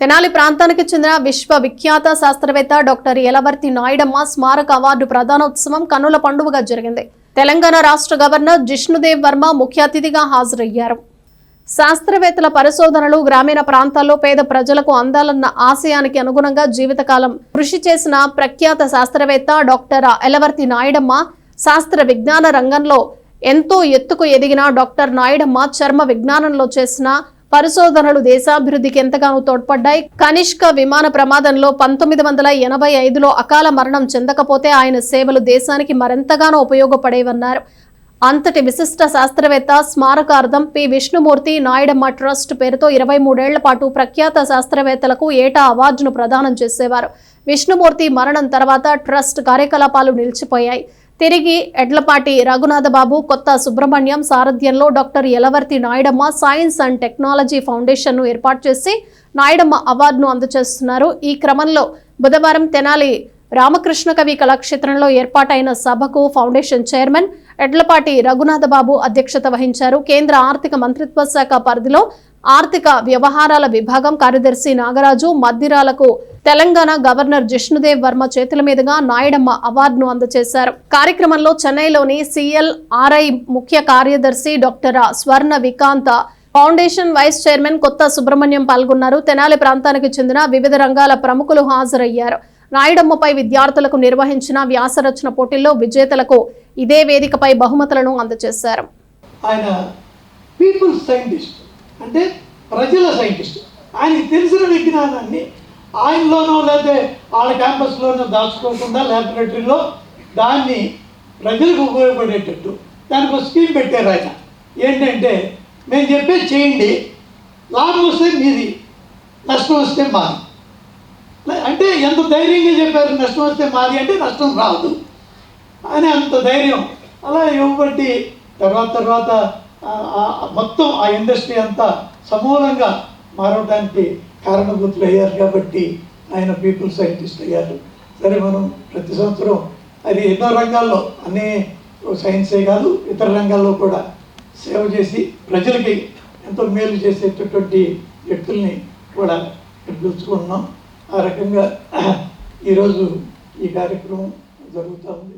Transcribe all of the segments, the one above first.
తెనాలి ప్రాంతానికి చెందిన విశ్వ విఖ్యాత శాస్త్రవేత్త డాక్టర్ ఎలవర్తి నాయుడమ్మ స్మారక అవార్డు ప్రధానోత్సవం కన్నుల పండుగగా జరిగింది. తెలంగాణ రాష్ట్ర గవర్నర్ జిష్ణుదేవ్ వర్మ ముఖ్య అతిథిగా హాజరయ్యారు. శాస్త్రవేత్తల పరిశోధనలు గ్రామీణ ప్రాంతాల్లో పేద ప్రజలకు అందాలన్న ఆశయానికి అనుగుణంగా జీవితకాలం కృషి చేసిన ప్రఖ్యాత శాస్త్రవేత్త డాక్టర్ ఎలవర్తి నాయుడమ్మ శాస్త్ర విజ్ఞాన రంగంలో ఎంతో ఎత్తుకు ఎదిగిన డాక్టర్ నాయుడమ్మ చర్మ విజ్ఞానంలో చేసిన పరిశోధనలు దేశాభివృద్ధికి ఎంతగానో తోడ్పడ్డాయి. కనిష్క విమాన ప్రమాదంలో పంతొమ్మిది వందల ఎనభై ఐదులో అకాల మరణం చెందకపోతే ఆయన సేవలు దేశానికి మరెంతగానో ఉపయోగపడేవన్నారు. అంతటి విశిష్ట శాస్త్రవేత్త స్మారకార్థం పి. విష్ణుమూర్తి నాయుడమ్మ ట్రస్ట్ పేరుతో ఇరవై మూడేళ్ళ పాటు ప్రఖ్యాత శాస్త్రవేత్తలకు ఏటా అవార్డును ప్రదానం చేసేవారు. విష్ణుమూర్తి మరణం తర్వాత ట్రస్ట్ కార్యకలాపాలు నిలిచిపోయాయి. తిరిగి ఎడ్లపాటి రఘునాథబాబు కొత్త సుబ్రహ్మణ్యం సారథ్యంలో doctor Yalavarthi Nayudamma science and technology ఫౌండేషన్ను ఏర్పాటు చేసి నాయుడమ్మ అవార్డును అందజేస్తున్నారు. ఈ క్రమంలో బుధవారం తెనాలి రామకృష్ణ కవి కళాక్షేత్రంలో ఏర్పాటైన సభకు ఫౌండేషన్ చైర్మన్ ఎడ్లపాటి రఘునాథబాబు అధ్యక్షత వహించారు. కేంద్ర ఆర్థిక మంత్రిత్వ శాఖ పరిధిలో ఆర్థిక వ్యవహారాల విభాగం కార్యదర్శి నాగరాజు మద్దిరాలకు తెలంగాణ గవర్నర్ జిష్ణుదేవ్ వర్మ చేతుల మీదుగా నాయుడమ్మ అవార్డును అందజేశారు. కార్యక్రమంలో చెన్నైలోని సిఎల్ఆర్ఐ ముఖ్య కార్యదర్శి doctor Swarna Vikanta foundation vice chairman Kotha Subrahmanyam పాల్గొన్నారు. తెనాలి ప్రాంతానికి చెందిన వివిధ రంగాల ప్రముఖులు హాజరయ్యారు. నాయుడమ్మపై విద్యార్థులకు నిర్వహించిన వ్యాసరచన పోటీల్లో విజేతలకు ఇదే వేదికపై బహుమతులను అందజేశారు. ఆయన సైంటిస్ట్ అంటే ప్రజల సైంటిస్ట్ ఆయన తెలిసిన విజ్ఞానాన్ని ఆయనలోనో లేకపోతే వాళ్ళ క్యాంపస్లోనో దాచుకోకుండా ల్యాబొరేటరీలో దాన్ని ప్రజలకు ఉపయోగపడేటట్టు దానికి ఒక స్కీమ్ పెట్టారు ఆయన. ఏంటంటే మేము చెప్పేది చేయండి లాభం వస్తే మీది నష్టం వస్తే మాది. అంటే ఎంత ధైర్యంగా చెప్పారు నష్టం వస్తే మాది అంటే నష్టం రాదు. అని అంత ధైర్యం. అలా ఇవ్వబట్టి తర్వాత తర్వాత మొత్తం ఆ ఇండస్ట్రీ అంతా సమూలంగా మారవడానికి కారణభూతులు అయ్యారు కాబట్టి ఆయన పీపుల్ సైంటిస్ట్ అయ్యారు. సరే మనం ప్రతి సంవత్సరం అది ఎన్నో రంగాల్లో అనే సైన్సే కాదు ఇతర రంగాల్లో కూడా సేవ చేసి ప్రజలకి ఎంతో మేలు చేసేటటువంటి వ్యక్తుల్ని కూడా పిలుచుకున్నాం. ఆ రకంగా ఈరోజు ఈ కార్యక్రమం జరుగుతూ ఉంది.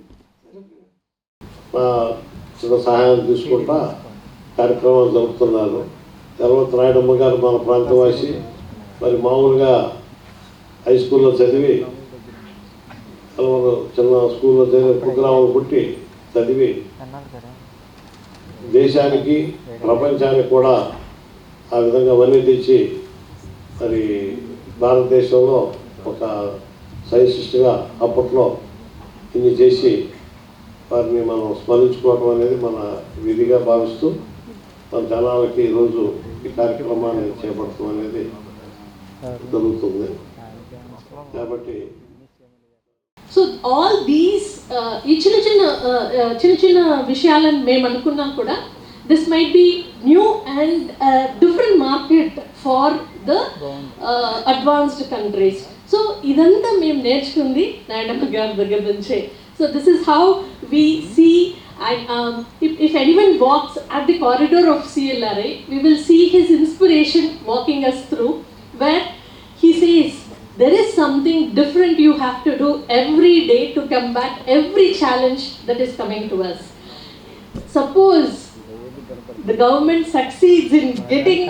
చిన్న సహాయం తీసుకుంటా కార్యక్రమాలు జరుపుతున్నారు తర్వాత రాయడమ్మ గారు మన ప్రాంతవాసి. మరి మామూలుగా హై స్కూల్లో చదివి కలవరు చిన్న స్కూల్లో చదివి కుగ్రామాలు పుట్టి చదివి దేశానికి ప్రపంచానికి కూడా ఆ విధంగా వన్నీ తెచ్చి మరి భారతదేశంలో ఒక సైంటిస్ట్గా అప్పట్లో ఇన్ని చేసి వారిని మనం స్మరించుకోవడం అనేది మన విధిగా భావిస్తూ మన జనాలకి ఈరోజు ఈ కార్యక్రమాన్ని చేపడతాం అనేది జరుగుతుంది కాబట్టి సో ఆల్ దీస్ ఈ చిన్న చిన్న uh, uh, చిన్న చిన్న విషయాలను మేము అనుకున్నాం కూడా this might be new and different market for the advanced countries so ఇదంతా మేము నేర్చుకుంది నాయనమ్మ గారి దగ్గర నుంచే. So this is how we see and um, if, if anyone walks at the corridor of CLRA, we will see his inspiration walking us through, where he says, There is something different you have to do every day to combat every challenge that is coming to us. Suppose the government succeeds in getting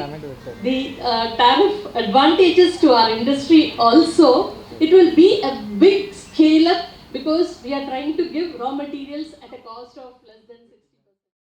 the uh, tariff advantages to our industry also, it will be a big scale up because we are trying to give raw materials at a cost of less